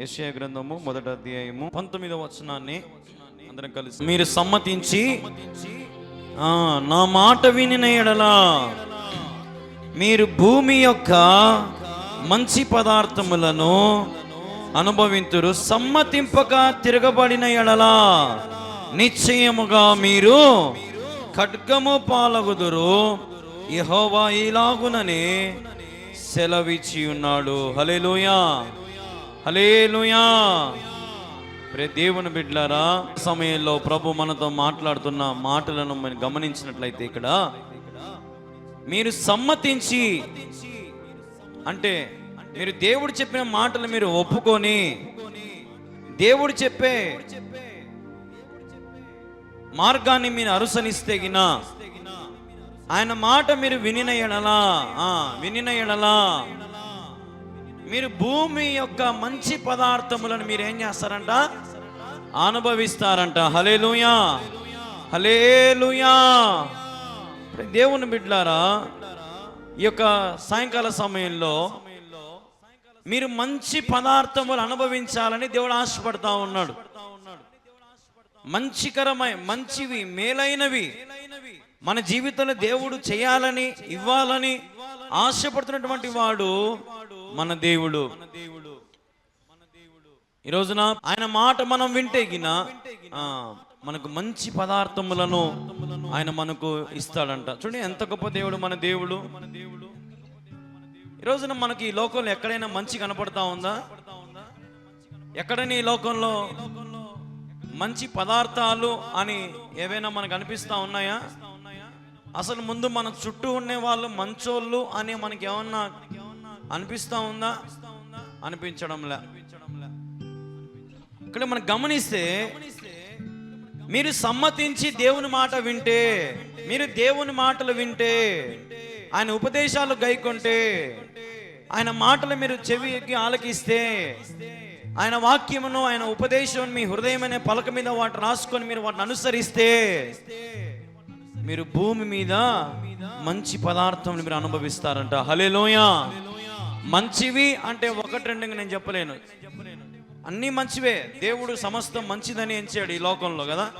Asia గ్రంథము మొదటి అధ్యాయము పంతొమ్మిదవ వచనాన్ని అందరం కలిసి మీరు సమ్మతించి నా మాట వినిన ఎడలా మీరు భూమి యొక్క మంచి పదార్థములను అనుభవింతురు సమ్మతింపక తిరగబడిన ఎడలా నిశ్చయముగా మీరు ఖడ్గము పాలగుదురు. యెహోవా ఇలాగునని సెలవిచ్చి ఉన్నాడు హల్లెలూయా. హలేలుయా ప్రే దేవుని బిడ్లారా సమయంలో ప్రభు మనతో మాట్లాడుతున్న మాటలను మనం గమనించినట్లయితే ఇక్కడ మీరు సమ్మతించి అంటే మీరు దేవుడు చెప్పిన మాటలు మీరు ఒప్పుకొని దేవుడు చెప్పే మార్గాన్ని మీరు అనుసరిస్తే గిన ఆయన మాట మీరు వినిన ఎడలా వినిన ఎడలా. మీరు భూమి యొక్క మంచి పదార్థములను మీరు ఏం చేస్తారంట? అనుభవిస్తారంట. హలేలుయా హలేలుయా ఇప్పుడు దేవుని బిడ్లారా ఈ యొక్క సాయంకాల సమయంలో మీరు మంచి పదార్థములు అనుభవించాలని దేవుడు ఆశపడతా ఉన్నాడు. మంచికరమైన మంచివి మేలైనవి మన జీవితంలో దేవుడు చేయాలని ఇవ్వాలని ఆశపడుతున్నటువంటి వాడు మన దేవుడు. ఈ రోజున ఆయన మాట మనం వింటే గిన మనకు మంచి పదార్థములను ఆయన మనకు ఇస్తాడంట. చూడండి ఎంత గొప్ప దేవుడు మన దేవుడు. ఈ రోజున మనకి ఈ లోకంలో ఎక్కడైనా మంచి కనపడతా ఉందా? ఎక్కడైనా ఈ లోకంలో మంచి పదార్థాలు అని ఏవైనా మనకు అనిపిస్తా ఉన్నాయా? అసలు ముందు మన చుట్టూ ఉండే వాళ్ళు మంచోళ్ళు అని మనకి ఏమన్నా అనిపిస్తా ఉందా? అనిపించడంలే. ఇక్కడ మనం గమనిస్తే మీరు సమ్మతించి దేవుని మాట వింటే మీరు దేవుని మాటలు వింటే ఆయన ఉపదేశాలు గైకొంటే ఆయన మాటలు మీరు చెవికి ఆలకిస్తే ఆయన వాక్యమును ఆయన ఉపదేశం మీ హృదయం అనే పలక మీద వాటిని రాసుకొని మీరు వాటిని అనుసరిస్తే మీరు భూమి మీద మంచి పదార్థం మీరు అనుభవిస్తారంట. హలే లోయా మంచివి అంటే ఒకటి రెండు నేను చెప్పలేను. అన్నీ మంచివే. దేవుడు సమస్తం మంచిదని ఎంచాడు ఈ లోకంలో కదా.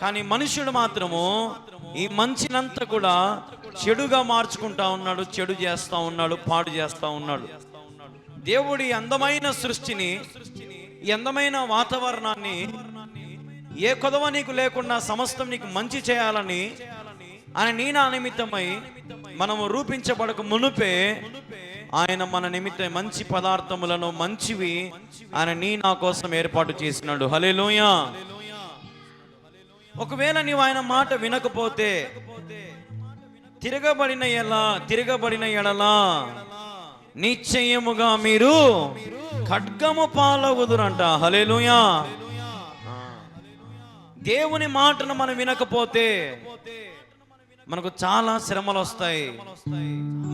కానీ మనుషుడు మాత్రము ఈ మంచినంతా కూడా చెడుగా మార్చుకుంటా ఉన్నాడు చెడు చేస్తా ఉన్నాడు పాడు చేస్తా ఉన్నాడు. దేవుడి అందమైన సృష్టిని ఈ అందమైన వాతావరణాన్ని ఏ కొదవ నీకు లేకుండా సమస్తం నీకు మంచి చేయాలని ఆయన నీనా నిమిత్తమై మనము రూపించబడక మునుపే ఆయన మన నిమిత్తం మంచి పదార్థములను మంచివి. ఆయన నీ నా కోసం ఏర్పాటు చేసినాడు. హలేలోయ ఒకవేళ నీవు ఆయన మాట వినకపోతే తిరగబడిన ఎలా? తిరగబడిన ఎడలా? నిశ్చయముగా మీరు ఖడ్గము పాలవుదురంట. హలేలుయా దేవుని మాటను మనం వినకపోతే మనకు చాలా శ్రమలు వస్తాయి.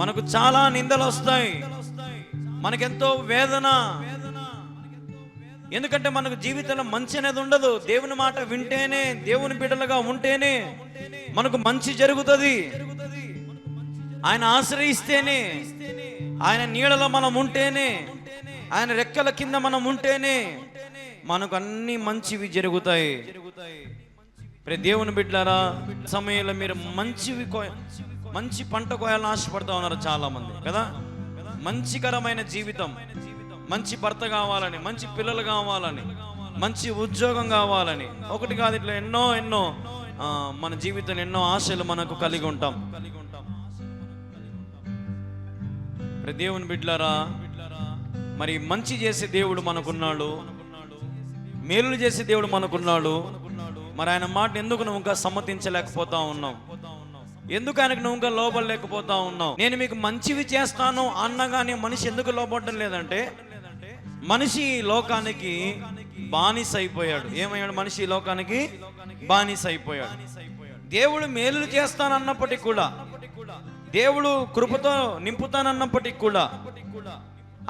మనకు చాలా నిందలు వస్తాయి. మనకెంతో వేదన. ఎందుకంటే మనకు జీవితంలో మంచి అనేది ఉండదు. దేవుని మాట వింటేనే దేవుని బిడ్డలుగా ఉంటేనే మనకు మంచి జరుగుతుంది. ఆయన ఆశ్రయిస్తేనే ఆయన నీడలో మనం ఉంటేనే ఆయన రెక్కల కింద మనం ఉంటేనే మనకు అన్ని మంచివి జరుగుతాయి. ప్రతి దేవుని బిడ్డారా సమయంలో మీరు మంచివి కోయ మంచి పంట కోయాలని ఆశపడతా ఉన్నారు చాలా మంది కదా? మంచికరమైన జీవితం మంచి భర్త కావాలని మంచి పిల్లలు కావాలని మంచి ఉద్యోగం కావాలని ఒకటి కాదు ఇట్లా ఎన్నో ఎన్నో మన జీవితంలో ఎన్నో ఆశలు మనకు కలిగి ఉంటాం. ప్రతి దేవుని బిడ్లారా మరి మంచి చేసే దేవుడు మనకున్నాడు మేలు చేసే దేవుడు మనకున్నాడు మరి ఆయన మాట ఎందుకు నువ్వు ఇంకా సమ్మతించలేకపోతా ఉన్నావు? ఎందుకు ఆయనకు నువ్వు ఇంకా లోబడలేకపోతా ఉన్నావు? నేను మీకు మంచివి చేస్తాను అన్నగానే మనిషి ఎందుకు లోపడడం లేదంటే మనిషి లోకానికి బానిస అయిపోయాడు. ఏమయ్యాడు మనిషి లోకానికి? బానిస అయిపోయాడు. దేవుడు మేలు చేస్తానన్నప్పటికీ కూడా దేవుడు కృపతో నింపుతానన్నప్పటికీ కూడా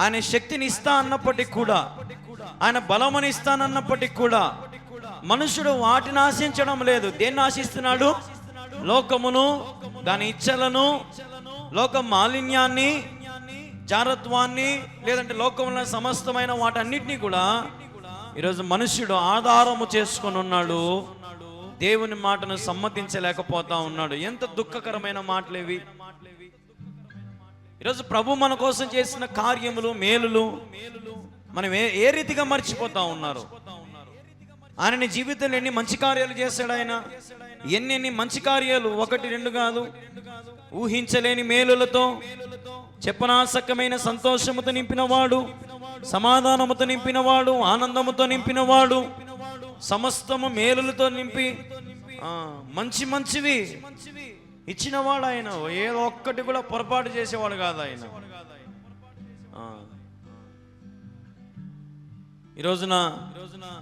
ఆయన శక్తిని ఇస్తా అన్నప్పటికీ కూడా ఆయన బలమని ఇస్తానన్నప్పటికీ కూడా మనుషుడు వాటిని ఆశించడం లేదు. దేన్ని ఆశిస్తున్నాడు? లోకమును దాని ఇచ్చలను లోక మాలిన్యాన్ని జారత్వాన్ని లేదంటే లోకంలో సమస్తమైన వాటన్నిటినీ కూడా ఈరోజు మనుష్యుడు ఆధారము చేసుకొని ఉన్నాడు. దేవుని మాటను సమ్మతించలేకపోతా ఉన్నాడు. ఎంత దుఃఖకరమైన మాటలేవి ఈరోజు ప్రభు మన కోసం చేసిన కార్యములు మేలులు మనం ఏ ఏ రీతిగా మర్చిపోతా ఉన్నారు? ఆయన నీ జీవితంలో ఎన్ని మంచి కార్యాలు చేశాడు ఆయన? ఎన్ని మంచి కార్యాలు? ఒకటి రెండు కాదు. ఊహించలేని మేలులతో చెప్పనాసకమైన సంతోషముతో నింపినవాడు సమాధానముతో నింపినవాడు ఆనందముతో నింపినవాడు సమస్తము మేలులతో నింపి మంచి మంచివి ఇచ్చినవాడు ఆయన. ఏదో ఒక్కటి కూడా పొరపాటు చేసేవాడు కాదు ఆయన. ఈ రోజున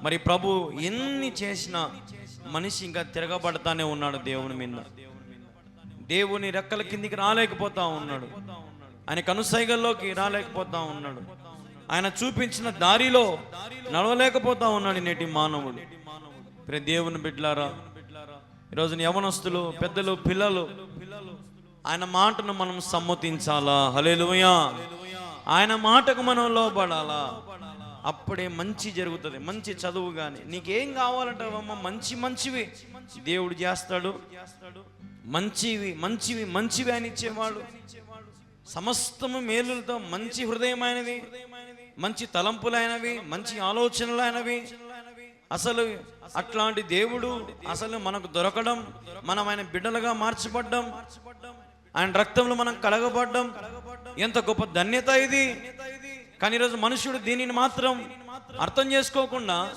మరి ప్రభు ఎన్ని చేసినా మనిషి ఇంకా తిరగబడతానే ఉన్నాడు దేవుని మీద. దేవుని రెక్కల కిందికి రాలేకపోతా ఉన్నాడు. ఆయన కనుసైగల్లోకి రాలేకపోతా ఉన్నాడు. ఆయన చూపించిన దారిలో నడవలేకపోతా ఉన్నాడు నేటి మానవుడు. ప్రే దేవుని బిడ్లారా ఈరోజు యవనస్తులు పెద్దలు పిల్లలు ఆయన మాటను మనం సమ్మతించాలా? హలేలుయా ఆయన మాటకు మనం లోబడాలా? అప్పుడే మంచి జరుగుతుంది మంచి చదువు కానీ నీకేం కావాలంటావమ్మ మంచి మంచివి. దేవుడు చేస్తాడు. మంచివి మంచివి మంచివి అని ఇచ్చేవాడు సమస్తము మేలులతో మంచి హృదయమైనవి మంచి తలంపులైనవి మంచి ఆలోచనలైనవి. అసలు అట్లాంటి దేవుడు అసలు మనకు దొరకడం మనం ఆయన బిడ్డలుగా మార్చబడ్డం ఆయన రక్తంలో మనం కడగబడ్డం ఎంత గొప్ప ధన్యత ఇది. కానీ ఈరోజు మనుషుడు దీనిని మాత్రం అర్థం చేసుకోకుండా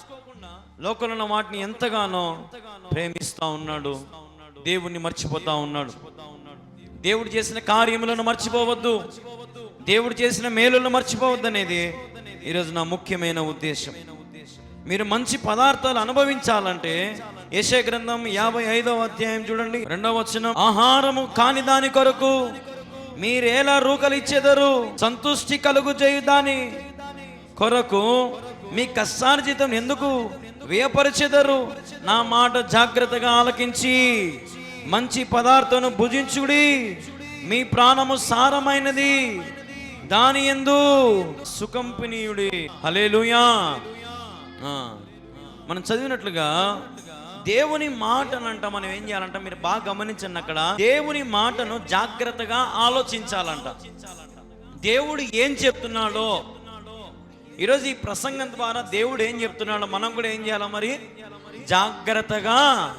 లోకంలో ఉన్న వాటిని ఎంతగానో ప్రేమిస్తా ఉన్నాడు. దేవుణ్ణి మర్చిపోతా ఉన్నాడు. దేవుడు చేసిన కార్యములను మర్చిపోవద్దు. దేవుడు చేసిన మేలులను మర్చిపోవద్దు అనేది ఈరోజు నా ముఖ్యమైన ఉద్దేశం. మీరు మంచి పదార్థాలు అనుభవించాలంటే యశే గ్రంథం యాభై ఐదవ అధ్యాయం చూడండి. రెండవ వచనం ఆహారము కాని దాని కొరకు మీరేలా రూకలిచ్చెదరు సంతుష్టి కలుగు చేయుదాని. కొరకు మీ కష్టార్జితం ఎందుకు వ్యయపరిచెదరు? నా మాట జాగ్రత్తగా ఆలకించి మంచి పదార్థను భుజించుడి. మీ ప్రాణము సారమైనది. దాని ఎందు సుకంపినీయుడి హలేలుయా మనం చదివినట్లుగా దేవుని మాటను అంట మనం ఏం చేయాలంట? మీరు బాగా గమనించండి అక్కడ. దేవుని మాటను జాగ్రత్తగా ఆలోచించాలంట. దేవుడు ఏం చెప్తున్నాడో? ఈరోజు ఈ ప్రసంగం ద్వారా దేవుడు ఏం చెప్తున్నాడో మనం కూడా ఏం చేయాలా మరి? జాగ్రత్తగా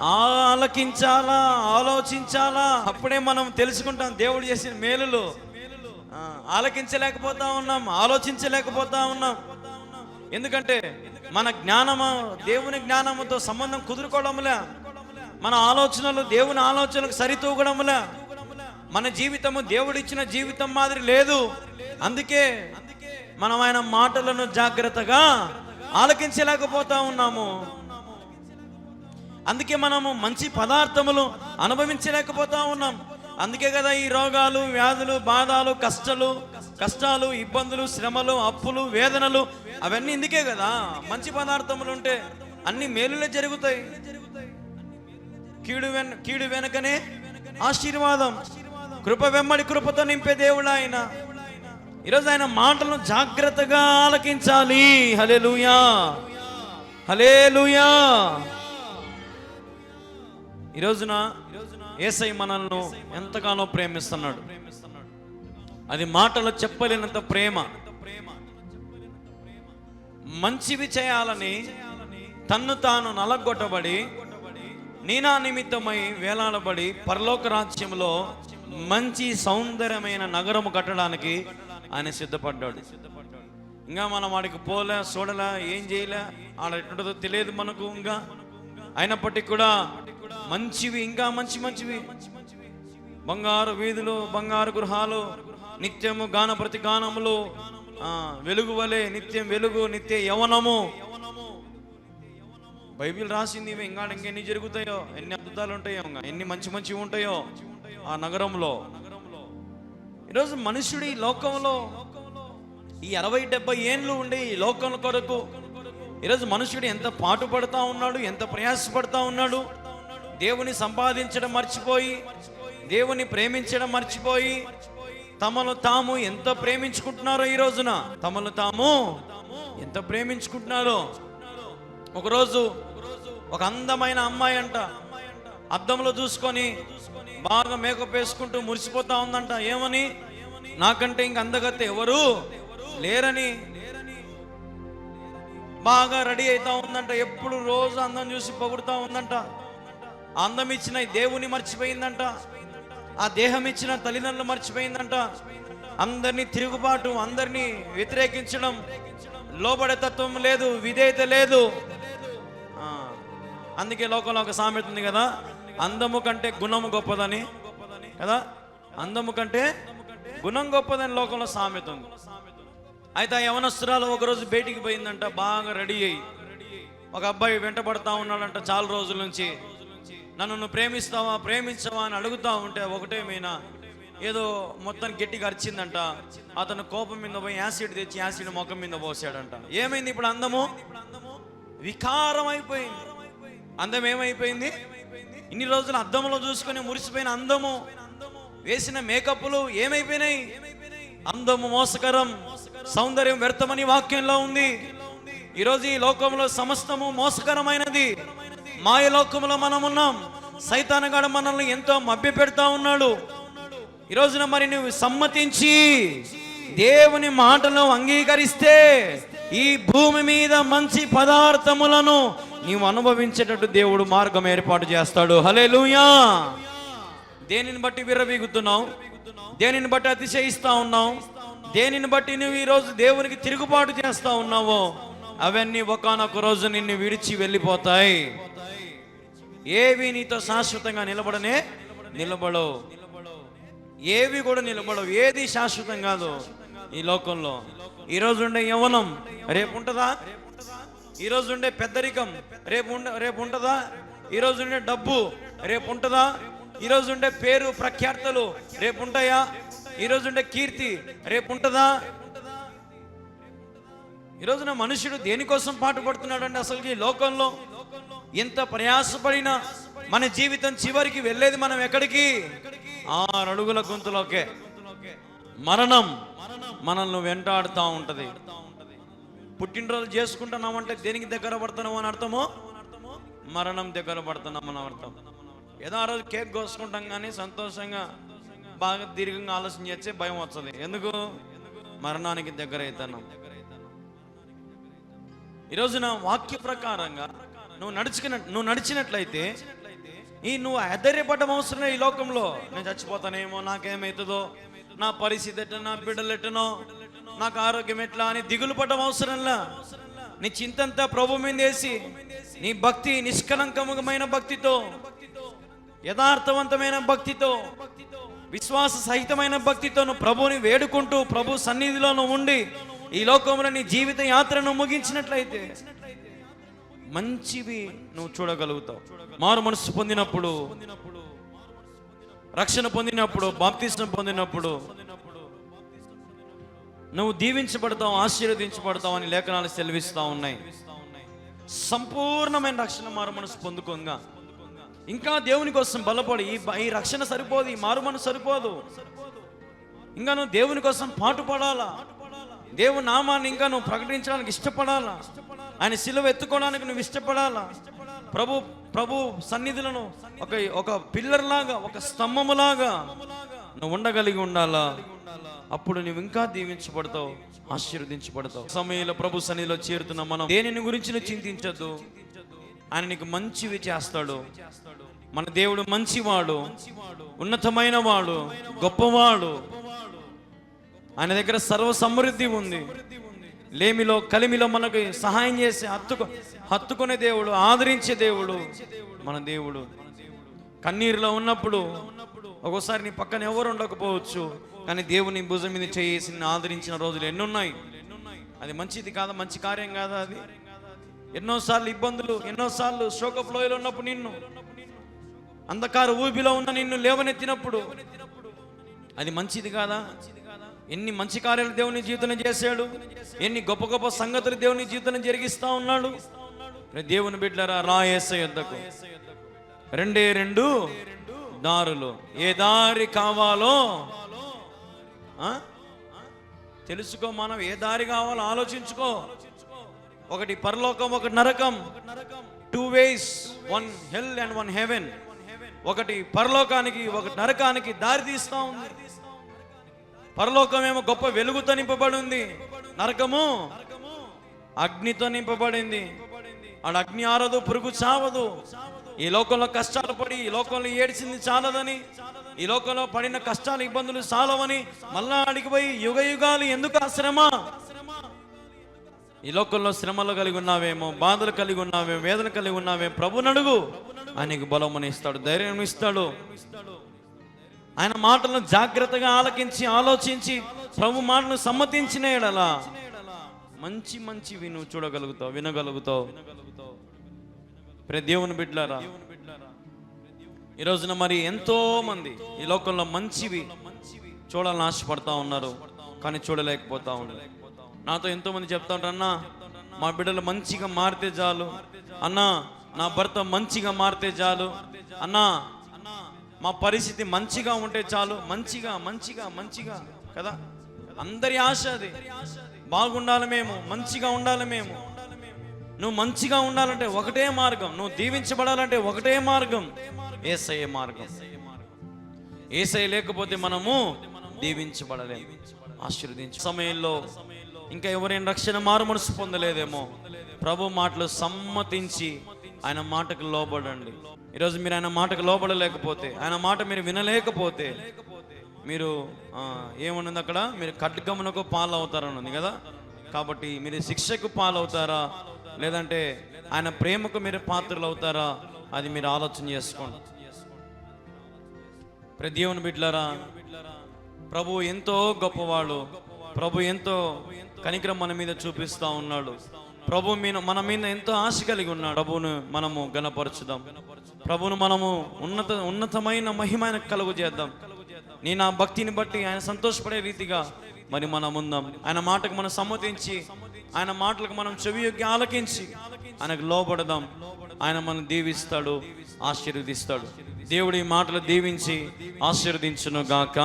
ఆలకించాలా ఆలోచించాలా? అప్పుడే మనం తెలుసుకుంటాం దేవుడు చేసిన మేలులు. ఆలకించలేకపోతా ఉన్నాం ఆలోచించలేకపోతా ఉన్నాం. ఎందుకంటే మన జ్ఞానము దేవుని జ్ఞానముతో సంబంధం కుదురుకోవడంలే. మన ఆలోచనలు దేవుని ఆలోచనలకు సరితూగడంలే. మన జీవితము దేవుడిచ్చిన జీవితం మాదిరి లేదు. అందుకే మనం ఆయన మాటలను జాగ్రత్తగా ఆలకించలేకపోతా ఉన్నాము. అందుకే మనము మంచి పదార్థములు అనుభవించలేకపోతా ఉన్నాం. అందుకే కదా ఈ రోగాలు వ్యాధులు బాధలు కష్టాలు కష్టాలు ఇబ్బందులు శ్రమలు అప్పులు వేదనలు అవన్నీ ఇందుకే కదా. మంచి పదార్థములు ఉంటే అన్ని మేలులే జరుగుతాయి. కీడు వెన కీడు వెనకనే ఆశీర్వాదం. కృప వెమ్మడి కృపతో నింపే దేవుడు ఆయన. ఈరోజు ఆయన మాటలను జాగ్రత్తగా ఆలకించాలి. హలే లూయా హలేలుయా ఈ రోజున ఏసై మనల్ని ఎంతగానో ప్రేమిస్తున్నాడు. అది మాటలో చెప్పలేనంత ప్రేమ. మంచివి చేయాలని తన్ను తాను నలగొట్టబడి నీనా నిమిత్తమై వేలాడబడి పరలోక రాజ్యంలో మంచి సౌందర్యమైన నగరము కట్టడానికి ఆయన సిద్ధపడ్డాడు. ఇంకా మనం వాడికి పోలే చూడలే ఏం చేయలే ఆడ ఎట్టుంటుందో తెలియదు మనకు ఇంకా. అయినప్పటికీ కూడా మంచివి ఇంకా మంచి మంచివి. బంగారు వీధులు బంగారు గృహాలు నిత్యము గాన ప్రతి గానములు వెలుగు వలె నిత్యం వెలుగు నిత్య యవనము. బైబిల్ రాసింది ఇవి ఇంకా ఇంకెన్ని జరుగుతాయో ఎన్ని అద్భుతాలు ఉంటాయో ఇంకా ఎన్ని మంచి మంచి ఉంటాయో ఆ నగరంలో. ఈరోజు మనుషుడు ఈ లోకంలో ఈ అరవై డెబ్బై ఏండ్లు ఉండి ఈ లోకం కొరకు ఈరోజు మనుషుడు ఎంత పాటు పడుతూ ఉన్నాడు ఎంత ప్రయాసపడతా ఉన్నాడు. దేవుని సంపాదించడం మర్చిపోయి దేవుని ప్రేమించడం మర్చిపోయి తమను తాము ఎంత ప్రేమించుకుంటున్నారో ఈ రోజున? తమను తాము ఎంత ప్రేమించుకుంటున్నారో? ఒకరోజు ఒక అందమైన అమ్మాయి అంట అద్దంలో చూసుకొని బాగా మేకప్ వేసుకుంటూ మురిసిపోతా ఉందంట. ఏమని? నాకంటే ఇంక అందగత్తే ఎవరు? లేరని. బాగా రెడీ అవుతా ఉందంట. ఎప్పుడు రోజు అందం చూసి పొగుడుతా ఉందంట. అందం ఇచ్చిన దేవుని మర్చిపోయిందంట. ఆ దేహం ఇచ్చిన తల్లిదండ్రులు మర్చిపోయిందంట. అందరినీ తిరుగుబాటు అందరినీ వ్యతిరేకించడం లోబడే తత్వం లేదు విధేయత లేదు. అందుకే లోకంలో ఒక సామెత ఉంది కదా అందము కంటే గుణము గొప్పదని. కదా? అందము కంటే గుణం గొప్పదని లోకంలో సామెత ఉంది. అయితే ఆ యవనస్తురాలు ఒకరోజు బయటికి పోయిందంట బాగా రెడీ అయ్యి. ఒక అబ్బాయి వెంటబడతా ఉన్నాడంట చాలా రోజుల నుంచి. నన్ను నువ్వు ప్రేమిస్తావా ప్రేమించవా అని అడుగుతా ఉంటే ఒకటే మీనా. ఏదో మొత్తం గట్టిగా అరిచిందంట. అతను కోపం మీద పోయి యాసిడ్ తెచ్చి యాసిడ్ ముఖం మీద పోసాడంట. ఏమైంది ఇప్పుడు అందము? వికారం అయిపోయింది. అందం ఏమైపోయింది? ఇన్ని రోజులు అద్దంలో చూసుకొని మురిసిపోయిన అందము. వేసిన మేకప్లు ఏమైపోయినాయి? అందము మోసకరం. సౌందర్యం వ్యర్థమని వాక్యంలో ఉంది. ఈరోజు ఈ లోకంలో సమస్తము మోసకరమైనది. మాయలోకంలో మనం ఉన్నాం. సైతానగాడు మనల్ని ఎంతో మభ్య పెడతా ఉన్నాడు. ఈ రోజున మరి నువ్వు సమ్మతించి దేవుని మాటను అంగీకరిస్తే ఈ భూమి మీద మంచి పదార్థములను నీవు అనుభవించేటట్టు దేవుడు మార్గం ఏర్పాటు చేస్తాడు. హలే లూయా దేనిని బట్టి విర్రవీగుతున్నావు? దేనిని బట్టి అతిశయిస్తా ఉన్నావు? దేనిని బట్టి నువ్వు ఈరోజు దేవునికి తిరుగుబాటు చేస్తా ఉన్నావో? అవన్నీ ఒకనొక రోజు నిన్ను విడిచి వెళ్ళిపోతాయి. ఏవి నీతో శాశ్వతంగా నిలబడనే నిలబడవు. ఏవి కూడా నిలబడవు. ఏది శాశ్వతం కాదు ఈ లోకంలో. ఈ రోజు ఉండే యవనం రేపు ఉంటుందా? ఈ రోజు ఉండే పెద్దరికం రేపు ఉండ రేపు ఉంటుందా? ఈ రోజు ఉండే డబ్బు రేపు ఉంటుందా? ఈ రోజు ఉండే పేరు ప్రఖ్యాతలు రేపు ఉంటాయా? ఈ రోజు ఉండే కీర్తి రేపు ఉంటుందా? ఈ రోజున మనుషుడు దేనికోసం పాటుపడుతున్నాడంటే అసలు ఈ లోకంలో? ఎంత ప్రయాసపడిన మన జీవితం చివరికి వెళ్ళేది మనం ఎక్కడికి? ఆరు అడుగుల గొంతులోకే. మరణం మనల్ని వెంటాడుతూ ఉంటది. పుట్టినరోజు చేసుకుంటున్నామంటే దేనికి దగ్గర పడుతున్నాం అని అర్థము? మరణం దగ్గర పడుతున్నాం అని అర్థం. ఏదో ఆ రోజు కేక్ కోసుకుంటాం కానీ సంతోషంగా బాగా దీర్ఘంగా ఆలోచన చేస్తే భయం వస్తుంది. ఎందుకు? మరణానికి దగ్గర అవుతున్నాం ఈరోజు నా వాక్య ప్రకారంగా నువ్వు నడుచుకున్న నువ్వు నడిచినట్లయితే ఈ నువ్వు ఆశ్చర్యపడడం అవసరం ఈ లోకంలో. నేను చచ్చిపోతానేమో నాకేమవుతుందో నా పరిస్థితి ఎట్ట నా బిడ్డలు ఎట్టనో నాకు ఆరోగ్యం ఎట్లా అని దిగులు పడడం అవసరంలా నీ చింతంతా ప్రభు మీద వేసి నీ భక్తి నిష్కలంకమైన భక్తితో యథార్థవంతమైన భక్తితో విశ్వాస సహితమైన భక్తితో నువ్వు ప్రభుని వేడుకుంటూ ప్రభు సన్నిధిలో నువ్వు ఉండి ఈ లోకంలో నీ జీవిత యాత్రను ముగించినట్లయితే మంచివి నువ్వు చూడగలుగుతావు. మారు మనసు పొందినప్పుడు రక్షణ పొందినప్పుడు బాప్తిస్తం పొందినప్పుడు నువ్వు దీవించబడతావు ఆశీర్వదించబడతావు అని లేఖనాలు సెలవిస్తా ఉన్నాయి. సంపూర్ణమైన రక్షణ మారు మనసు పొందుకోగా. ఇంకా దేవుని కోసం బలపడి ఈ ఈ రక్షణ సరిపోదు ఈ మారు మనసు సరిపోదు. ఇంకా నువ్వు దేవుని కోసం పాటు పడాలా దేవుని నామాన్ని ఇంకా నువ్వు ప్రకటించడానికి ఇష్టపడాలా? ఆయన సిలువ ఎత్తుకోవడానికి నువ్వు ఇష్టపడాలా? ప్రభు ప్రభు సన్నిధులను ఒక ఒక పిల్లర్ లాగా ఒక స్తంభములాగా నువ్వు ఉండగలిగి ఉండాలా? అప్పుడు నువ్వు ఇంకా దీవించబడతావు ఆశీర్వదించబడతావు. సమయంలో ప్రభు సన్నిధిలో చేరుతున్న మనం దేనిని గురించి చింతించద్దు? ఆయన నీకు మంచివి చేస్తాడు. మన దేవుడు మంచివాడు ఉన్నతమైన వాడు గొప్పవాడు. ఆయన దగ్గర సర్వ సమృద్ధి ఉంది. లేమిలో కలిమిలో మనకు సహాయం చేసే హత్తుకు హత్తుకునే దేవుడు ఆదరించే దేవుడు మన దేవుడు. కన్నీరులో ఉన్నప్పుడు ఒక్కోసారి నీ పక్కన ఎవరు ఉండకపోవచ్చు కానీ దేవుని భుజం మీద చేసి నిన్ను ఆదరించిన రోజులు ఎన్నున్నాయి. అది మంచిది కాదా మంచి కార్యం కాదా అది? ఎన్నోసార్లు ఇబ్బందులు ఎన్నోసార్లు శోకప్లోయలో ఉన్నప్పుడు నిన్ను అంధకార ఊబిలో ఉన్న నిన్ను లేవనెత్తినప్పుడు అది మంచిది కాదా? ఎన్ని మంచి కార్యాలు దేవుని జీవితం చేశాడు ఎన్ని గొప్ప గొప్ప సంగతులు దేవుని జీవితం జరిగిస్తా ఉన్నాడు. దేవుని బిడ్డరా రాయేస యుద్ధకు రెండే రెండు దారులు. ఏ దారి కావాలో తెలుసుకో మనం ఏ దారి కావాలో ఆలోచించుకో. ఒకటి పరలోకం ఒకటి నరకం. Two ways one hell and one heaven ఒకటి పరలోకానికి ఒకటి నరకానికి దారి తీస్తా ఉంది. పరలోకమేమో గొప్ప వెలుగుతో నింపబడి ఉంది నరకము అగ్నితో నింపబడింది. ఆడ అగ్ని ఆరదు పురుగు చావదు. ఈ లోకంలో కష్టాలు పడి ఈ లోకంలో ఏడ్చింది చాలదని ఈ లోకంలో పడిన కష్టాలు ఇబ్బందులు చాలవని మళ్ళా అడిగిపోయి యుగ యుగాలు ఎందుకు ఆ శ్రమ? ఈ లోకంలో శ్రమలు కలిగి ఉన్నావేమో బాధలు కలిగి ఉన్నావేమో వేదన కలిగి ఉన్నావేమో ప్రభు నడుగు బలమని ఇస్తాడు ధైర్యం ఇస్తాడు ఆయన మాటలను జాగ్రత్తగా ఆలకించి ఆలోచించి ప్రభు మాటను సమ్మతించిన ఎడలా మంచి మంచివి నువ్వు చూడగలుగుతావు వినగలుగుతావు. ప్రే దేవుని బిడ్డలారా ఈ రోజున మరి ఎంతో మంది ఈ లోకంలో మంచివి చూడాలని ఆశపడతా ఉన్నారు కానీ చూడలేకపోతా ఉన్నారు. నాతో ఎంతో మంది చెప్తా ఉంటారు అన్నా మా బిడ్డలు మంచిగా మారితే చాలు. అన్నా నా భర్త మంచిగా మారితే చాలు. అన్నా మా పరిస్థితి మంచిగా ఉంటే చాలు. మంచిగా మంచిగా మంచిగా. కదా? అందరి ఆశ అది. బాగుండాలి మేము మంచిగా ఉండాలి మేము. నువ్వు మంచిగా ఉండాలంటే ఒకటే మార్గం. నువ్వు దీవించబడాలంటే ఒకటే మార్గం. ఏసఐ మార్గం. ఏసై లేకపోతే మనము దీవించబడలేము ఆశీర్వదించు సమయంలో ఇంకా ఎవరైనా రక్షణ మారు మనసు పొందలేదేమో. ప్రభు మాటలు సమ్మతించి ఆయన మాటకు లోబడండి. ఈరోజు మీరు ఆయన మాటకు లోపడలేకపోతే ఆయన మాట మీరు వినలేకపోతే మీరు ఏమన్నది అక్కడ? మీరు ఖడ్గమునకు పాలు ఉంది కదా? కాబట్టి మీరు శిక్షకు పాలవుతారా? లేదంటే ఆయన ప్రేమకు మీరు పాత్రలు అవుతారా అది మీరు ఆలోచన చేసుకోండి. ప్రదేవుని దేవుని బిడ్డలారా ప్రభు ఎంతో గొప్పవాడు ప్రభు ఎంతో కనికరం మన మీద చూపిస్తూ ఉన్నాడు. ప్రభు మీద మన మీద ఎంతో ఆశ కలిగి ఉన్నాడు. ప్రభును మనము గణపరచుదాం. ప్రభును మనము ఉన్నత ఉన్నతమైన మహిమైన కలుగు చేద్దాం నీ నా భక్తిని బట్టి ఆయన సంతోషపడే రీతిగా మరి మనం ఉందాం. ఆయన మాటకు మనం సమ్మతించి ఆయన మాటలకు మనం చెవియొగ్గి ఆలకించి ఆయనకు లోబడదాం. ఆయన మనం దీవిస్తాడు ఆశీర్వదిస్తాడు. దేవుడి మాటలు దీవించి ఆశీర్వదించును గాక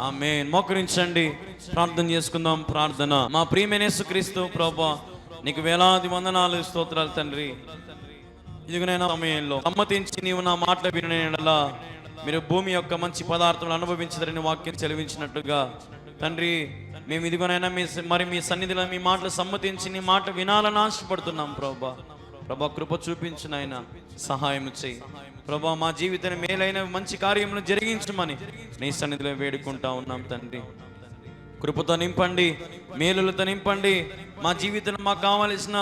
ఆమె మోకరించండి. ప్రార్థన చేసుకుందాం ప్రార్థన. మా ప్రియమేనేసు క్రీస్తు ప్రభా నీకు వేలాది వందనాలు స్తోత్రాలు తండ్రి. ఇదిగునైనా సమయంలో సమ్మతించి నీవు నా మాటలు వినలా మీరు భూమి యొక్క మంచి పదార్థములు అనుభవించదని వాక్యం చెలవించినట్టుగా తండ్రి మేము ఇదిగోనైనా మీ మరి మీ సన్నిధిలో మీ మాటలు సమ్మతించి నీ మాట వినాలని ఆశపడుతున్నాం ప్రభా. ప్రభా కృప చూపించిన ఆయన సహాయం చేయి ప్రభా మా జీవితాన్ని మేలైన మంచి కార్యములు జరిగించమని నీ సన్నిధిలో వేడుకుంటా ఉన్నాం తండ్రి. కృపతో నింపండి మేలులతో నింపండి మా జీవితంలో మాకు కావలసిన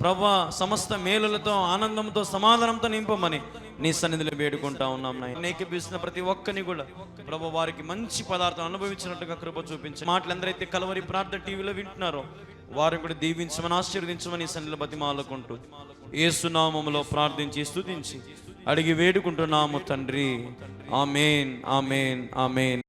ప్రభా సమస్త మేలులతో ఆనందంతో సమాధానంతో నింపమని నీ సన్నిధిలో వేడుకుంటా ఉన్నాం నాయన. నేకిపిస్తున్న ప్రతి ఒక్కరిని కూడా ప్రభు వారికి మంచి పదార్థం అనుభవించినట్టుగా కృప చూపించి మాటలు ఎందరైతే కలవరి ప్రార్థన టీవీలో వింటున్నారో వారిని కూడా దీవించమని ఆశీర్వదించమని సన్నిధిలో బతిమాలకుంటూ ఏసునామములో ప్రార్థించి స్తుతించి అడిగి వేడుకుంటున్నాము తండ్రి. Amen amen amen.